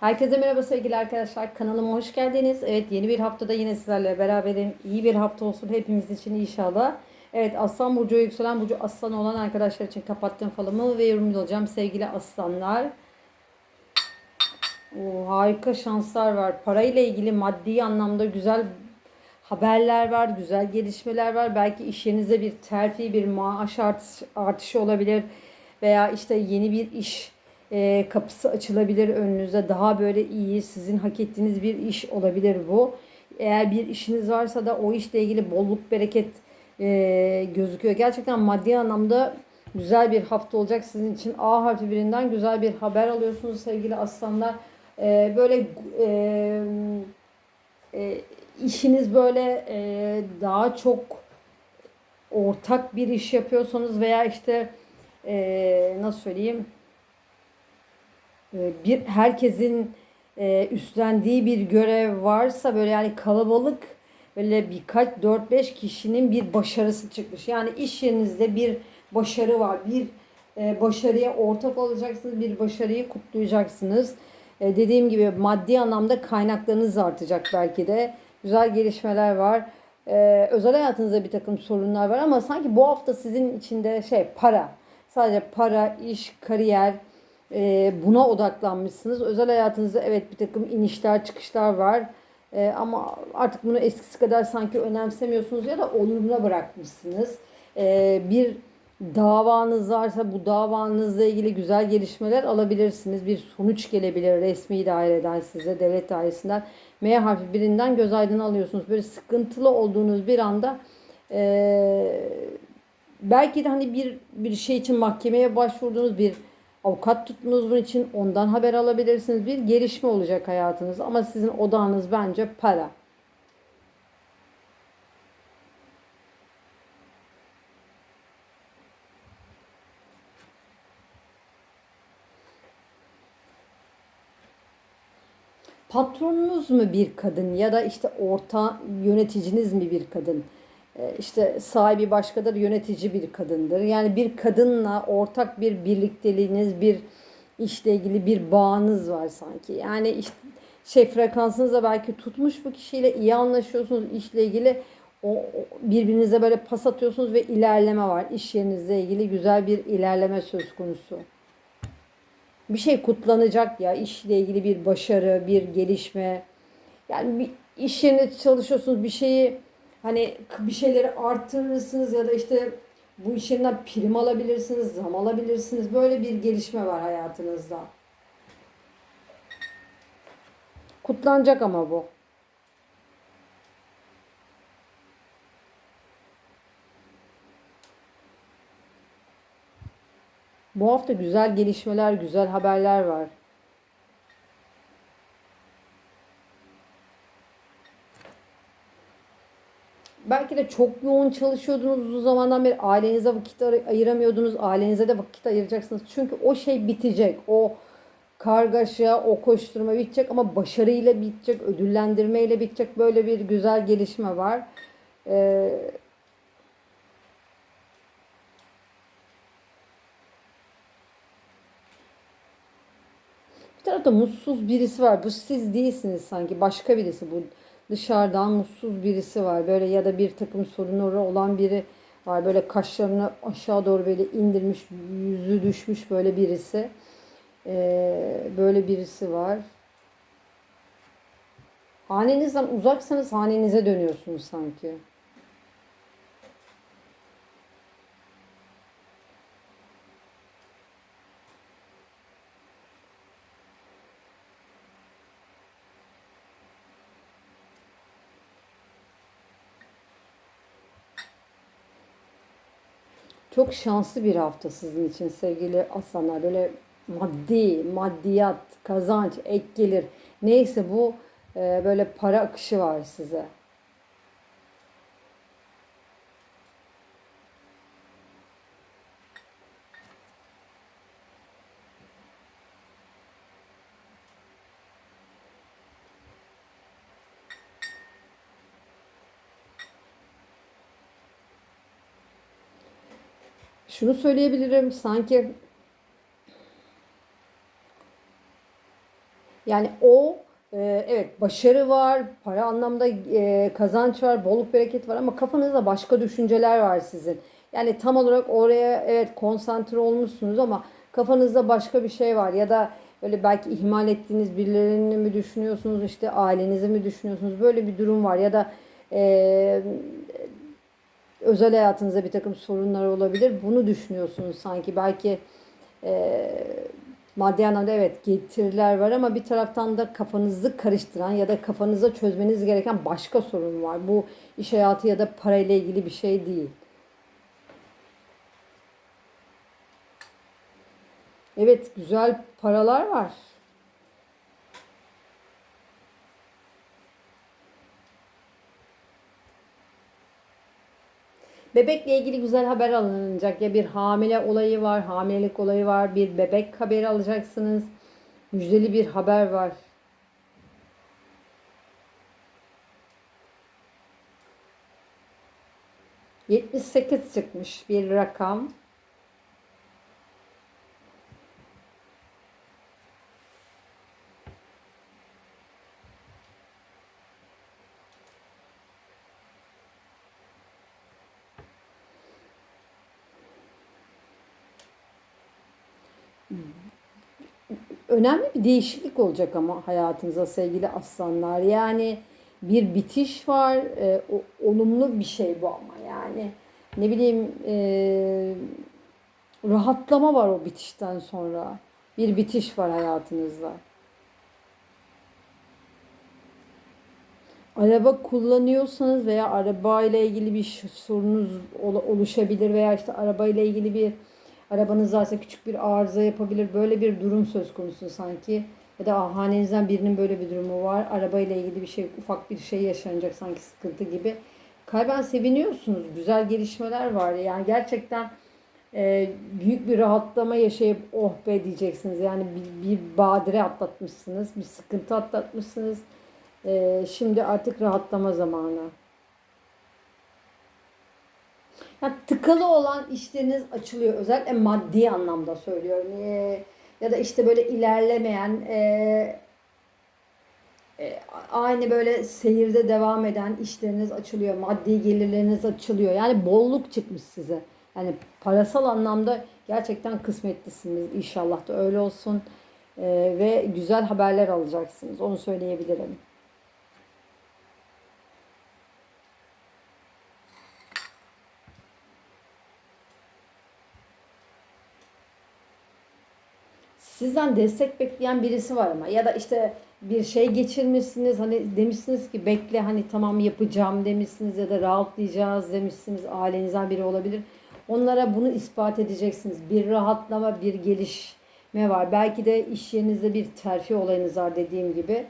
Herkese merhaba sevgili arkadaşlar. Kanalıma hoş geldiniz. Evet yeni bir haftada yine sizlerle beraberim. İyi bir hafta olsun hepimiz için inşallah. Evet Aslan Burcu yükselen Burcu Aslan olan arkadaşlar için kapattığım falımı ve yorumlu olacağım sevgili aslanlar. Oo, harika şanslar var. Parayla ilgili maddi anlamda güzel haberler var, güzel gelişmeler var. Belki iş yerinizde bir terfi, bir maaş artış, artışı olabilir veya işte yeni bir iş e, kapısı açılabilir önünüze. Daha böyle iyi, sizin hak ettiğiniz bir iş olabilir bu. Eğer bir işiniz varsa da o işle ilgili bolluk, bereket e, gözüküyor. Gerçekten maddi anlamda güzel bir hafta olacak sizin için. A harfi birinden güzel bir haber alıyorsunuz sevgili aslanlar. E, böyle e, e, işiniz böyle e, daha çok ortak bir iş yapıyorsanız veya işte e, nasıl söyleyeyim bir herkesin e, üstlendiği bir görev varsa böyle yani kalabalık böyle birkaç 4-5 kişinin bir başarısı çıkmış. Yani iş yerinizde bir başarı var. Bir e, başarıya ortak olacaksınız. Bir başarıyı kutlayacaksınız. E, dediğim gibi maddi anlamda kaynaklarınız artacak belki de. Güzel gelişmeler var. E, özel hayatınızda bir takım sorunlar var ama sanki bu hafta sizin içinde şey para. Sadece para, iş, kariyer, e, buna odaklanmışsınız. Özel hayatınızda evet bir takım inişler çıkışlar var. E, ama artık bunu eskisi kadar sanki önemsemiyorsunuz ya da oluruna bırakmışsınız. E, bir davanız varsa bu davanızla ilgili güzel gelişmeler alabilirsiniz. Bir sonuç gelebilir resmi daireden size, devlet dairesinden. M harfi birinden göz aydın alıyorsunuz. Böyle sıkıntılı olduğunuz bir anda e, belki de hani bir bir şey için mahkemeye başvurduğunuz bir avukat tuttunuz bunun için ondan haber alabilirsiniz. Bir gelişme olacak hayatınız ama sizin odağınız bence para. Patronunuz mu bir kadın ya da işte orta yöneticiniz mi bir kadın? Ee, işte sahibi başkadır, yönetici bir kadındır. Yani bir kadınla ortak bir birlikteliğiniz, bir işle ilgili bir bağınız var sanki. Yani işte şey frekansınız da belki tutmuş bu kişiyle iyi anlaşıyorsunuz işle ilgili. O birbirinize böyle pas atıyorsunuz ve ilerleme var. İş yerinizle ilgili güzel bir ilerleme söz konusu. Bir şey kutlanacak ya işle ilgili bir başarı, bir gelişme. Yani bir iş yerinde çalışıyorsunuz bir şeyi Hani bir şeyleri arttırırsınız ya da işte bu iş prim alabilirsiniz, zam alabilirsiniz. Böyle bir gelişme var hayatınızda. Kutlanacak ama bu. Bu hafta güzel gelişmeler, güzel haberler var. Belki de çok yoğun çalışıyordunuz uzun zamandan beri ailenize vakit ayıramıyordunuz. Ailenize de vakit ayıracaksınız. Çünkü o şey bitecek. O kargaşa, o koşturma bitecek ama başarıyla bitecek, ödüllendirmeyle bitecek. Böyle bir güzel gelişme var. Ee, bir tarafta mutsuz birisi var. Bu siz değilsiniz sanki. Başka birisi bu dışarıdan mutsuz birisi var. Böyle ya da bir takım sorunları olan biri var. Böyle kaşlarını aşağı doğru böyle indirmiş, yüzü düşmüş böyle birisi. Ee, böyle birisi var. Hanenizden uzaksanız hanenize dönüyorsunuz sanki. Çok şanslı bir hafta sizin için sevgili aslanlar. Böyle maddi, maddiyat, kazanç, ek gelir neyse bu e, böyle para akışı var size. Şunu söyleyebilirim sanki Yani o e, evet başarı var, para anlamda e, kazanç var, bolluk bereket var ama kafanızda başka düşünceler var sizin. Yani tam olarak oraya evet konsantre olmuşsunuz ama kafanızda başka bir şey var ya da böyle belki ihmal ettiğiniz birilerini mi düşünüyorsunuz işte ailenizi mi düşünüyorsunuz böyle bir durum var ya da e, özel hayatınızda bir takım sorunlar olabilir bunu düşünüyorsunuz sanki belki e, maddi anlamda evet getiriler var ama bir taraftan da kafanızı karıştıran ya da kafanıza çözmeniz gereken başka sorun var. Bu iş hayatı ya da parayla ilgili bir şey değil. Evet güzel paralar var. Bebekle ilgili güzel haber alınacak. Ya bir hamile olayı var, hamilelik olayı var, bir bebek haberi alacaksınız. Müjdeli bir haber var. Yetmiş sekiz çıkmış bir rakam. Önemli bir değişiklik olacak ama hayatınıza sevgili aslanlar. Yani bir bitiş var. E, o, olumlu bir şey bu ama yani. Ne bileyim e, rahatlama var o bitişten sonra. Bir bitiş var hayatınızda. Araba kullanıyorsanız veya araba ile ilgili bir sorunuz oluşabilir veya işte araba ile ilgili bir Arabanız varsa küçük bir arıza yapabilir. Böyle bir durum söz konusu sanki. Ya da hanenizden birinin böyle bir durumu var. Arabayla ilgili bir şey, ufak bir şey yaşanacak sanki sıkıntı gibi. Kalben seviniyorsunuz. Güzel gelişmeler var. Yani gerçekten e, büyük bir rahatlama yaşayıp oh be diyeceksiniz. Yani bir, bir badire atlatmışsınız. Bir sıkıntı atlatmışsınız. E, şimdi artık rahatlama zamanı. Yani tıkalı olan işleriniz açılıyor. Özellikle maddi anlamda söylüyorum. Ee, ya da işte böyle ilerlemeyen e, e, aynı böyle seyirde devam eden işleriniz açılıyor. Maddi gelirleriniz açılıyor. Yani bolluk çıkmış size. Yani parasal anlamda gerçekten kısmetlisiniz. İnşallah da öyle olsun. Ee, ve güzel haberler alacaksınız. Onu söyleyebilirim. Sizden destek bekleyen birisi var ama ya da işte bir şey geçirmişsiniz hani demişsiniz ki bekle hani tamam yapacağım demişsiniz ya da rahatlayacağız demişsiniz ailenizden biri olabilir. Onlara bunu ispat edeceksiniz. Bir rahatlama, bir gelişme var. Belki de iş yerinizde bir terfi olayınız var dediğim gibi.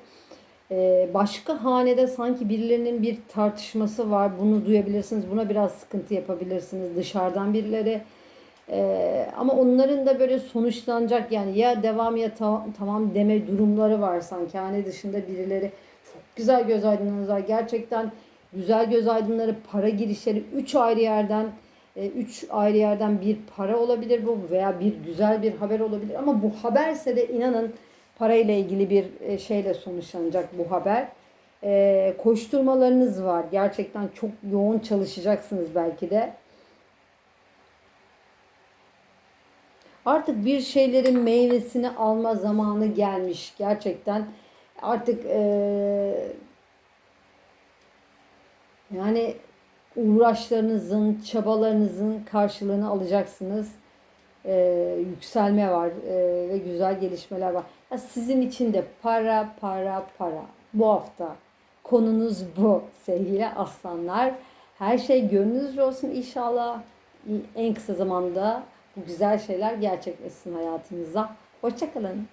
Ee, başka hanede sanki birilerinin bir tartışması var. Bunu duyabilirsiniz. Buna biraz sıkıntı yapabilirsiniz. Dışarıdan birileri ee, ama onların da böyle sonuçlanacak yani ya devam ya ta- tamam deme durumları var sanki. Hane dışında birileri çok güzel göz aydınlarınız var. Gerçekten güzel göz aydınları, para girişleri 3 ayrı yerden 3 ayrı yerden bir para olabilir bu veya bir güzel bir haber olabilir ama bu haberse de inanın parayla ilgili bir e, şeyle sonuçlanacak bu haber. Ee, koşturmalarınız var. Gerçekten çok yoğun çalışacaksınız belki de. Artık bir şeylerin meyvesini alma zamanı gelmiş. Gerçekten artık e, yani uğraşlarınızın, çabalarınızın karşılığını alacaksınız. E, yükselme var e, ve güzel gelişmeler var. Ya sizin için de para, para, para. Bu hafta konunuz bu sevgili aslanlar. Her şey gönlünüzce olsun inşallah. En kısa zamanda bu güzel şeyler gerçekleşsin hayatınızda. Hoşçakalın.